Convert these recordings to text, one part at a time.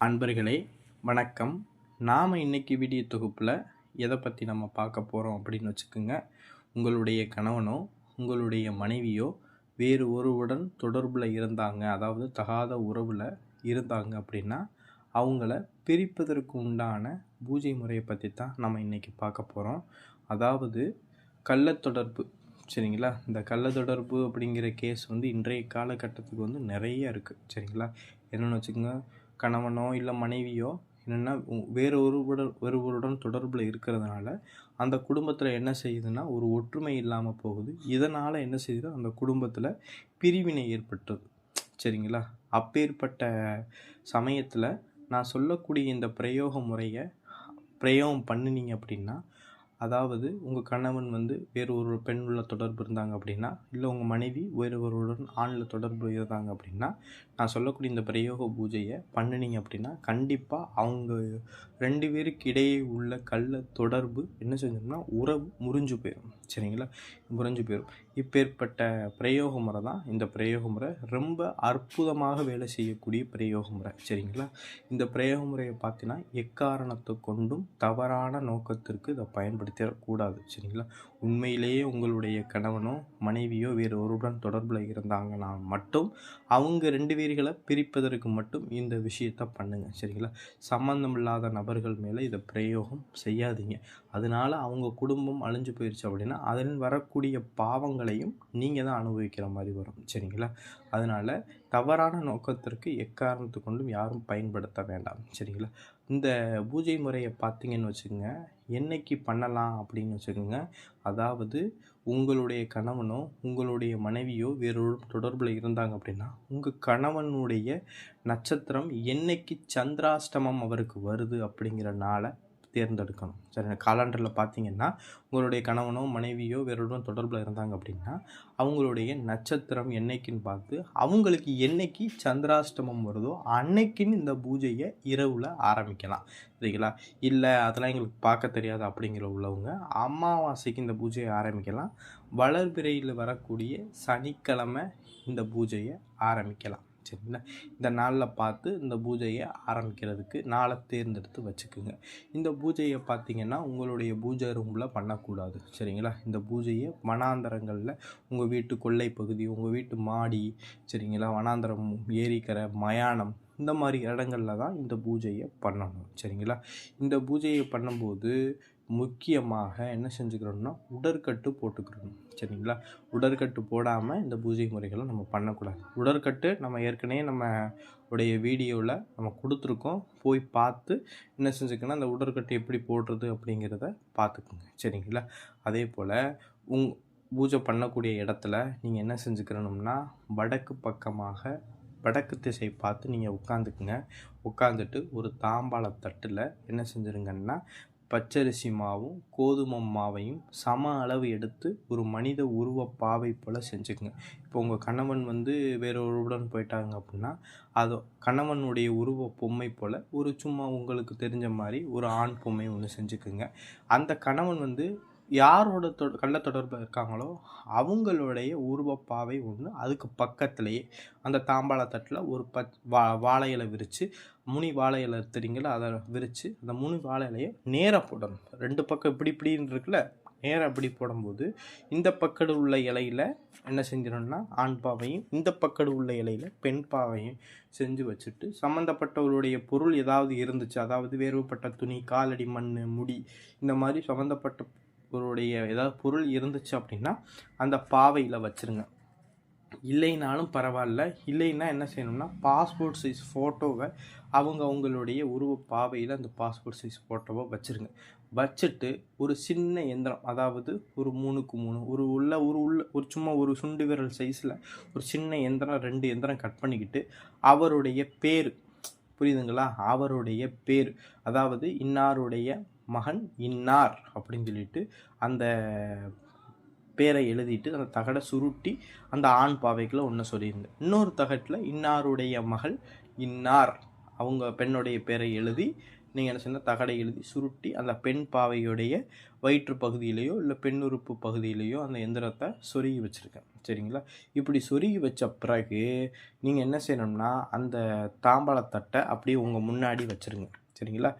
அன்பர்களே வணக்கம். நாம் இன்றைக்கி வீடியோ தொகுப்பில் எதை பற்றி நம்ம பார்க்க போகிறோம் அப்படின்னு வச்சுக்கோங்க. உங்களுடைய கணவனோ உங்களுடைய மனைவியோ வேறு ஒருவுடன் தொடர்பில் இருந்தாங்க அதாவது தகாத உறவில் இருந்தாங்க அப்படின்னா அவங்கள பிரிப்பதற்கு உண்டான பூஜை முறையை பற்றி தான் நம்ம இன்றைக்கி பார்க்க போகிறோம் அதாவது கள்ளத்தொடர்பு சரிங்களா? இந்த கள்ள தொடர்பு அப்படிங்கிற கேஸ் வந்து இன்றைய காலகட்டத்துக்கு வந்து நிறைய இருக்குது சரிங்களா? என்னென்னு வச்சுக்கோங்க கணவனோ இல்லை மனைவியோ என்னென்னா வேறு ஒருவருடன் ஒருவருடன் தொடர்பில் இருக்கிறதுனால அந்த குடும்பத்தில் என்ன செய்யுதுன்னா ஒரு ஒற்றுமை இல்லாமல் போகுது. இதனால் என்ன செய்யுது? அந்த குடும்பத்தில் பிரிவினை ஏற்பட்டது. சரிங்களா? அப்பேற்பட்ட சமயத்தில் நான் சொல்லக்கூடிய இந்த பிரயோக முறையை பிரயோகம் பண்ணினீங்க அப்படின்னா அதாவது உங்கள் கணவன் வந்து வேறு ஒரு பெண்ணுள்ள தொடர்பு இருந்தாங்க அப்படின்னா இல்லை உங்கள் மனைவி வேறு ஒருவருடன் ஆணில் தொடர்பு இருந்தாங்க அப்படின்னா நான் சொல்லக்கூடிய இந்த பிரயோக பூஜையை பண்ணினீங்க அப்படின்னா கண்டிப்பாக அவங்க ரெண்டு பேருக்கு இடையே உள்ள கள்ள தொடர்பு என்ன செஞ்சோம்னா உறவு முறிஞ்சு போயிடும் சரிங்களா? முறிஞ்சு போயிடும் இப்பேற்பட்ட பிரயோக முறை தான் இந்த பிரயோக முறை. ரொம்ப அற்புதமாக வேலை செய்யக்கூடிய பிரயோக முறை. சரிங்களா? இந்த பிரயோக முறையை பார்த்தீங்கன்னா எக்காரணத்தை கொண்டும் தவறான நோக்கத்திற்கு இதை பயன்படுத்திடக்கூடாது. சரிங்களா? உண்மையிலேயே உங்களுடைய கணவனோ மனைவியோ வேறு ஒருவருடன் தொடர்பில் இருந்தாங்கன்னா மட்டும் அவங்க ரெண்டு பேர்களை பிரிப்பதற்கு மட்டும் இந்த விஷயத்தை பண்ணுங்கள் சரிங்களா? சம்மந்தம் இல்லாத நபர்கள் மேலே இதை பிரயோகம் செய்யாதீங்க. அதனால் அவங்க குடும்பம் அழிஞ்சு போயிடுச்சு அப்படின்னா அதில் வரக்கூடிய பாவங்களையும் நீங்கள் தான் அனுபவிக்கிற மாதிரி வரும். சரிங்களா? அதனால் தவறான நோக்கத்திற்கு எக்காரணத்து கொண்டும் யாரும் பயன்படுத்த வேண்டாம். சரிங்களா? இந்த பூஜை முறையை பார்த்தீங்கன்னு வச்சுக்கோங்க. என்னைக்கு பண்ணலாம் அப்படின்னு வச்சுக்கோங்க. அதாவது உங்களுடைய கணவனோ உங்களுடைய மனைவியோ வேறொரு தொடர்பில் இருந்தாங்க அப்படின்னா உங்கள் கணவனுடைய நட்சத்திரம் என்னைக்கு சந்திராஷ்டமம் அவருக்கு வருது அப்படிங்கிற நாளை தேர்ந்தெடுக்கணும். சரி காலண்டரில் பார்த்தீங்கன்னா உங்களுடைய கணவனோ மனைவியோ வேறொருடன் தொடர்பில் இருந்தாங்க அப்படின்னா அவங்களுடைய நட்சத்திரம் என்னைக்குன்னு பார்த்து அவங்களுக்கு என்னைக்கு சந்திராஷ்டமம் வருதோ அன்னைக்குன்னு இந்த பூஜையை இரவில் ஆரம்பிக்கலாம். சரிங்களா? இல்லை அதெல்லாம் எங்களுக்கு பார்க்க தெரியாது அப்படிங்கிற உள்ளவங்க அமாவாசைக்கு இந்த பூஜையை ஆரம்பிக்கலாம். வளர்பிறையில் வரக்கூடிய சனிக்கிழமை இந்த பூஜையை ஆரம்பிக்கலாம். சரிங்களா இந்த நாளில் பார்த்து இந்த பூஜையை ஆரம்பிக்கிறதுக்கு நாளை தேர்ந்தெடுத்து வச்சுக்கோங்க. இந்த பூஜையை பார்த்தீங்கன்னா உங்களுடைய பூஜை ரூமில் பண்ணக்கூடாது. சரிங்களா? இந்த பூஜையை வனாந்தரங்களில் உங்கள் வீட்டு கொல்லை பகுதி உங்கள் வீட்டு மாடி சரிங்களா? வனாந்தரம் ஏரிக்கரை மயானம் இந்த மாதிரி இடங்களில் தான் இந்த பூஜையை பண்ணணும். சரிங்களா? இந்த பூஜையை பண்ணும்போது முக்கியமாக என்ன செஞ்சுக்கிறோம்னா உடற்கட்டு போட்டுக்கிறோம் சரிங்களா? உடற்கட்டு போடாமல் இந்த பூஜை முறைகளை நம்ம பண்ணக்கூடாது. உடற்கட்டு நம்ம ஏற்கனவே நம்ம உடைய வீடியோவில் நம்ம கொடுத்துருக்கோம். போய் பார்த்து என்ன செஞ்சுக்கணும் அந்த உடற்கட்டு எப்படி போடுறது அப்படிங்கிறத பார்த்துக்குங்க. சரிங்களா? அதே போல் உங் பூஜை பண்ணக்கூடிய இடத்துல நீங்கள் என்ன செஞ்சுக்கிறணும்னா வடக்கு பக்கமாக வடக்கு திசை பார்த்து நீங்கள் உட்காந்துக்குங்க உட்காந்துட்டு ஒரு தாம்பாள தட்டில் என்ன செஞ்சுருங்கன்னா பச்சரிசி மாவும் கோதுமை மாவையும் சம அளவு எடுத்து ஒரு மனித உருவ பாவை போல் செஞ்சுக்கங்க. இப்போ உங்கள் கணவன் வந்து வேற ஒருவுடன் போயிட்டாங்க அப்படின்னா அது கணவனுடைய உருவ பொம்மை போல் ஒரு சும்மா உங்களுக்கு தெரிஞ்ச மாதிரி ஒரு ஆண் பொம்மை ஒன்று செஞ்சுக்குங்க. அந்த கணவன் வந்து யாரோட தொ கள்ள தொடர்பில் இருக்காங்களோ அவங்களுடைய உருவப்பாவை ஒன்று அதுக்கு பக்கத்துலேயே அந்த தாம்பாளத்தட்டில் ஒரு பச் வா வாழை இலை விரித்து முனி வாழை இலை தெரியுங்களா? அதை விரித்து அந்த முனி வாழை இலையை நேராக போடணும். ரெண்டு பக்கம் இப்படி இப்படின்னு இருக்குல்ல? நேராக அப்படி போடும்போது இந்த பக்கடு உள்ள இலையில் என்ன செஞ்சிடணும்னா ஆண் பாவையும் இந்த பக்கடு உள்ள இலையில் பெண் பாவையும் செஞ்சு வச்சுட்டு சம்மந்தப்பட்டவருடைய பொருள் ஏதாவது இருந்துச்சு அதாவது வேறுபட்ட துணி காலடி மண் முடி இந்த மாதிரி சம்மந்தப்பட்ட ஒருடைய ஏதாவது பொருள் இருந்துச்சு அப்படின்னா அந்த பாவையில் வச்சுருங்க. இல்லைனாலும் பரவாயில்ல. இல்லைன்னா என்ன செய்யணும்னா பாஸ்போர்ட் சைஸ் ஃபோட்டோவை அவங்க அவங்களுடைய உருவ பாவையில் அந்த பாஸ்போர்ட் சைஸ் ஃபோட்டோவை வச்சுருங்க. வச்சுட்டு ஒரு சின்ன எந்திரம் அதாவது ஒரு மூணுக்கு மூணு ஒரு உள்ள ஒரு உள்ள ஒரு சும்மா ஒரு சுண்டு விரல் சைஸில் ஒரு சின்ன எந்திரம் ரெண்டு எந்திரம் கட் பண்ணிக்கிட்டு அவருடைய பேர் புரியுதுங்களா? அவருடைய பேர் அதாவது இன்னாருடைய மகன் இன்னார் அப்படின்னு சொல்லிட்டு அந்த பேரை எழுதிட்டு அந்த தகடை சுருட்டி அந்த ஆண் பாவைக்குள்ள ஒன்று சொல்லியிருந்தேன் இன்னொரு தகட்டில் இன்னாருடைய மகள் இன்னார். அவங்க பெண்ணுடைய பேரை எழுதி நீங்கள் என்ன செய்யணும் தகடை எழுதி சுருட்டி அந்த பெண் பாவையுடைய வயிற்று பகுதியிலேயோ இல்லை பெண் உறுப்பு பகுதியிலையோ அந்த எந்திரத்தை சொருகி வச்சுருக்கேன். சரிங்களா? இப்படி சொருகி வச்ச பிறகு நீங்கள் என்ன செய்யணும்னா அந்த தாம்பாளத்தட்டை அப்படியே உங்கள் முன்னாடி வச்சுருங்க. சரிங்களா?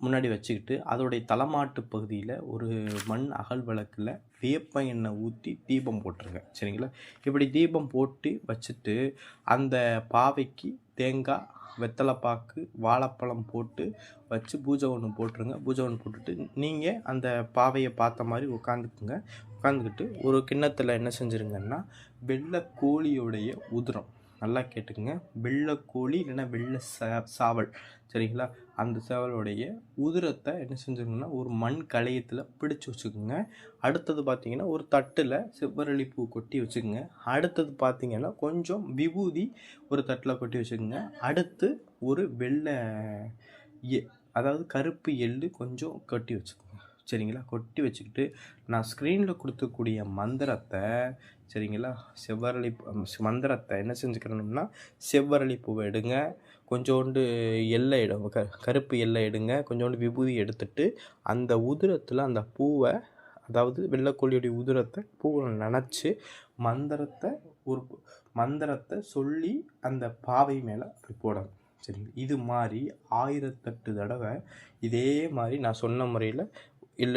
முன்னாடி வச்சுக்கிட்டு அதோடைய தலைமாட்டு பகுதியில் ஒரு மண் அகல் விளக்கில் வேப்ப எண்ணெய் ஊற்றி தீபம் போட்டுருங்க. சரிங்களா? இப்படி தீபம் போட்டு வச்சுட்டு அந்த பாவைக்கு தேங்காய் வெத்தலைப்பாக்கு வாழைப்பழம் போட்டு வச்சு பூஜை ஒன்று போட்டுருங்க. பூஜை ஒன்று போட்டுட்டு நீங்கள் அந்த பாவையை பார்த்த மாதிரி உட்காந்துக்குங்க. உட்காந்துக்கிட்டு ஒரு கிண்ணத்தில் என்ன செஞ்சுருங்கன்னா வெள்ளை கோழியோடைய உதிரம். நல்லா கேட்டுக்குங்க. வெள்ளை கோழி இல்லைன்னா வெள்ளை சா சாவல். சரிங்களா? அந்த சேவலுடைய உதிரத்தை என்ன செஞ்சுக்கணும்னா ஒரு மண் களையத்தில் பிடிச்சி வச்சுக்கோங்க. அடுத்தது பார்த்தீங்கன்னா ஒரு தட்டில் செவ்வரளி பூ கொட்டி வச்சுக்கோங்க. அடுத்தது பார்த்தீங்கன்னா கொஞ்சம் விபூதி ஒரு தட்டில் கொட்டி வச்சுக்கோங்க. அடுத்து ஒரு வெள்ளை எ அதாவது கருப்பு எள்ளு கொஞ்சம் கொட்டி வச்சுக்கோங்க. சரிங்களா? கொட்டி வச்சுக்கிட்டு நான் ஸ்க்ரீனில் கொடுத்துக்கூடிய மந்திரத்தை சரிங்களா? செவ்வரளி மந்திரத்தை என்ன செஞ்சுக்கிறணும்னா செவ்வரளி பூவை எடுங்க. கொஞ்சோண்டு எல்லை இடம் க கருப்பு எல்லை எடுங்க. கொஞ்சோண்டு விபூதி எடுத்துட்டு அந்த உதிரத்தில் அந்த பூவை அதாவது வெள்ளைக்கோழியுடைய உதிரத்தை பூவை நினச்சி மந்திரத்தை ஒரு மந்திரத்தை சொல்லி அந்த பாவை மேலே அப்படி போடணும். சரிங்களா? இது மாதிரி ஆயிரத்தெட்டு தடவை இதே மாதிரி நான் சொன்ன முறையில் எள்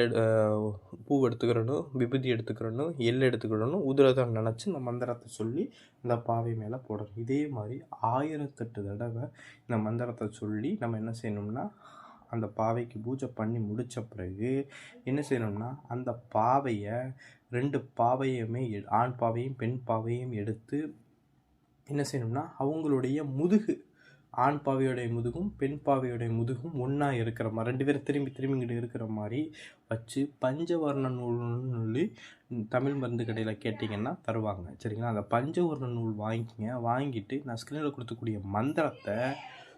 பூ எடுத்துக்கிறனோ விபூதி எடுத்துக்கிறனும் எள் எடுத்துக்கிடணும் உதிரதம் நினச்சி இந்த மந்திரத்தை சொல்லி இந்த பாவை மேலே போடணும். இதே மாதிரி ஆயிரத்தெட்டு தடவை இந்த மந்திரத்தை சொல்லி நம்ம என்ன செய்யணும்னா அந்த பாவைக்கு பூஜை பண்ணி முடித்த பிறகு என்ன செய்யணும்னா அந்த பாவையை ரெண்டு பாவையுமே ஆண் பாவையும் பெண் பாவையும் எடுத்து என்ன செய்யணும்னா அவங்களுடைய முதுகு ஆண் பாவையோடைய முதுகும் பெண் பாவையோடைய முதுகும் ஒன்றா இருக்கிற மாதிரி ரெண்டு பேரும் திரும்பி திரும்பிக்கிட்டு இருக்கிற மாதிரி வச்சு பஞ்சவர்ண நூல்னு தமிழ் மருந்து கடையில் கேட்டிங்கன்னா தருவாங்க. சரிங்களா? அந்த பஞ்சவர்ண நூல் வாங்கிக்கிங்க வாங்கிட்டு நான் ஸ்க்ரீனில் கொடுத்துக்கூடிய மந்திரத்தை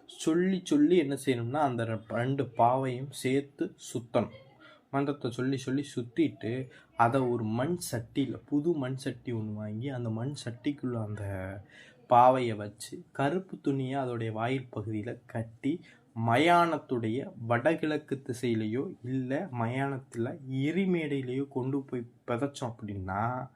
சொல்லி சொல்லி என்ன செய்யணும்னா அந்த ரெண்டு பாவையும் சேர்த்து சுத்தணும். மந்திரத்தை சொல்லி சொல்லி சுற்றிட்டு அதை ஒரு மண் சட்டியில் புது மண் சட்டி ஒன்று வாங்கி அந்த மண் சட்டிக்குள்ளே அந்த பாவையை வச்சு கருப்பு துணியை அதோடைய வாயில் பகுதியில் கட்டி மயானத்துடைய வடகிழக்கு திசையிலையோ இல்லை மயானத்தில் எரிமேடையிலையோ கொண்டு போய் புதைச்சோம் அப்படின்னா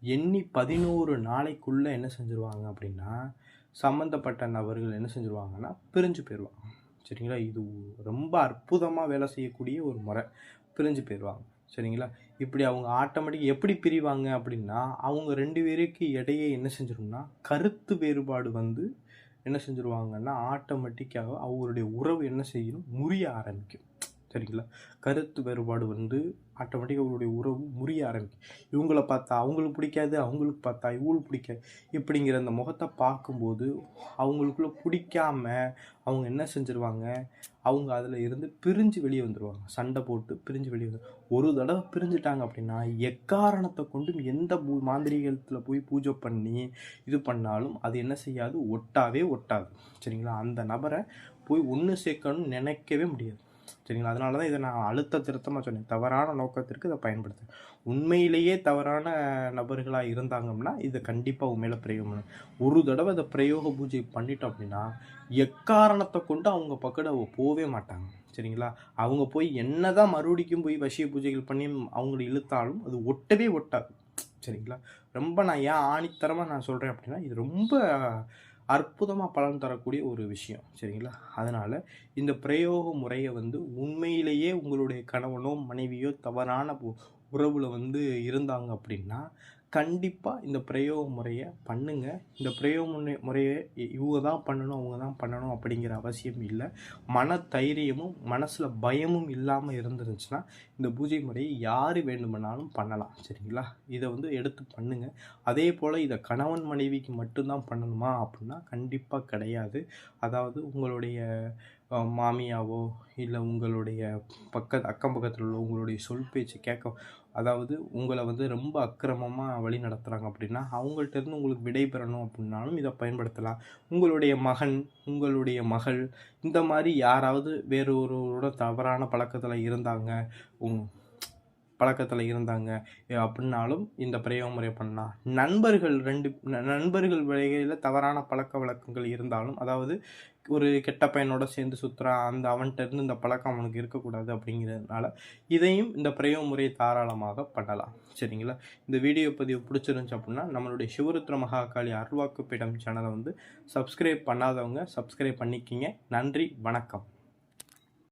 எண்ணி பதினோரு நாளைக்குள்ளே என்ன செஞ்சுருவாங்க அப்படின்னா சம்மந்தப்பட்ட நபர்கள் என்ன செஞ்சுருவாங்கன்னா பிரிஞ்சு போயிடுவாங்க. சரிங்களா? இது ரொம்ப அற்புதமாக வேலை செய்யக்கூடிய ஒரு முறை. பிரிஞ்சு போயிடுவாங்க. சரிங்களா? இப்படி அவங்க ஆட்டோமேட்டிக் எப்படி பிரிவாங்க அப்படின்னா அவங்க ரெண்டு பேருக்கு இடையே என்ன செஞ்சிடும்னா கருத்து வேறுபாடு வந்து என்ன செஞ்சுருவாங்கன்னா ஆட்டோமேட்டிக்காக அவங்களுடைய உறவு என்ன செய்யணும் முறிய ஆரம்பிக்கும். சரிங்களா? கருத்து வேறுபாடு வந்து ஆட்டோமேட்டிக்காக அவங்களுடைய உறவு முறிய ஆரம்பிக்கும். இவங்கள பார்த்தா அவங்களுக்கு பிடிக்காது அவங்களுக்கு பார்த்தா இவங்களுக்கு பிடிக்காது. இப்படிங்கிற அந்த முகத்தை பார்க்கும்போது அவங்களுக்குள்ளே பிடிக்காம அவங்க என்ன செஞ்சுருவாங்க? அவங்க அதில் இருந்து பிரிஞ்சு வெளியே வந்துடுவாங்க சண்டை போட்டு பிரிஞ்சு வெளியே வந்து ஒரு தடவை பிரிஞ்சுட்டாங்க அப்படின்னா எக்காரணத்தை கொண்டும் எந்த பூ மாந்திரிகத்தில் போய் பூஜை பண்ணி இது பண்ணாலும் அது என்ன செய்யாது? ஒட்டாவே ஒட்டாது. சரிங்களா? அந்த நபரை போய் ஒன்று சேர்க்கணும்னு நினைக்கவே முடியாது. சரிங்களா? அதனால தான் இதை நான் அழுத்த திருத்தமாக சொன்னேன். தவறான நோக்கத்திற்கு இதை பயன்படுத்துகிறேன் உண்மையிலேயே தவறான நபர்களாக இருந்தாங்கன்னா இதை கண்டிப்பாக உண்மையில் பிரயோகம் ஒரு தடவை இதை பிரயோக பூஜை பண்ணிட்டோம் அப்படின்னா எக்காரணத்தை கொண்டு அவங்க பக்கம் போகவே மாட்டாங்க. சரிங்களா? அவங்க போய் என்ன தான் மறுபடிக்கும் போய் வசிய பூஜைகள் பண்ணி அவங்கள இழுத்தாலும் அது ஒட்டவே ஒட்டாது. சரிங்களா? ரொம்ப நான் ஏன் ஆணித்தரமாக நான் சொல்கிறேன் அப்படின்னா இது ரொம்ப அற்புதமாக பலன் தரக்கூடிய ஒரு விஷயம் சரிங்களா? அதனால் இந்த பிரயோக முறையை வந்து உண்மையிலேயே உங்களுடைய கணவனோ மனைவியோ தவறான உறவில் வந்து இருந்தாங்க அப்படின்னா கண்டிப்பாக இந்த பிரயோக முறையை பண்ணுங்கள் இந்த பிரயோக முறை முறையை இவங்க தான் பண்ணணும் அவங்க தான் பண்ணணும் அப்படிங்கிற அவசியம் இல்லை. மன தைரியமும் மனசில் பயமும் இல்லாமல் இருந்துருந்துச்சுன்னா இந்த பூஜை முறையை யார் வேண்டுமானாலும் பண்ணலாம். சரிங்களா? இதை வந்து எடுத்து பண்ணுங்கள் அதே போல் இதை கணவன் மனைவிக்கு மட்டும்தான் பண்ணணுமா அப்படின்னா கண்டிப்பாக கிடையாது. அதாவது உங்களுடைய மாமியாவோ இல்லை உங்களுடைய பக்க அக்கம் பக்கத்தில் உள்ள உங்களுடைய சொல் பேச்சு கேட்க அதாவது உங்களை வந்து ரொம்ப அக்கிரமமாக வழி நடத்துகிறாங்க அப்படின்னா அவங்கள்ட்ட இருந்து உங்களுக்கு விடை பெறணும் அப்படின்னாலும் இதை பயன்படுத்தலாம். உங்களுடைய மகன் உங்களுடைய மகள் இந்த மாதிரி யாராவது வேறு ஒருவரோட தவறான பழக்கத்தில் இருந்தாங்க. உங் பழக்கத்தில் இருந்தாங்க. அப்படின்னாலும் இந்த பிரயோக முறை பண்ணலாம் நண்பர்கள் ரெண்டு ந- நண்பர்கள் வகையில் தவறான பழக்க வழக்கங்கள் இருந்தாலும் அதாவது ஒரு கெட்ட பையனோட சேர்ந்து சுற்றுறான் அந்த அவன்கிட்ட இருந்து இந்த பழக்கம் அவனுக்கு இருக்கக்கூடாது அப்படிங்கிறதுனால இதையும் இந்த பிரயோக முறையை தாராளமாக பண்ணலாம். சரிங்களா? இந்த வீடியோ பதிவு பிடிச்சிருந்துச்சு அப்படின்னா நம்மளுடைய சிவருத்ர மகாகாளி அருள்வாக்குப்பீடம் சேனலை வந்து சப்ஸ்கிரைப் பண்ணாதவங்க சப்ஸ்கிரைப் பண்ணிக்கிங்க. நன்றி வணக்கம்.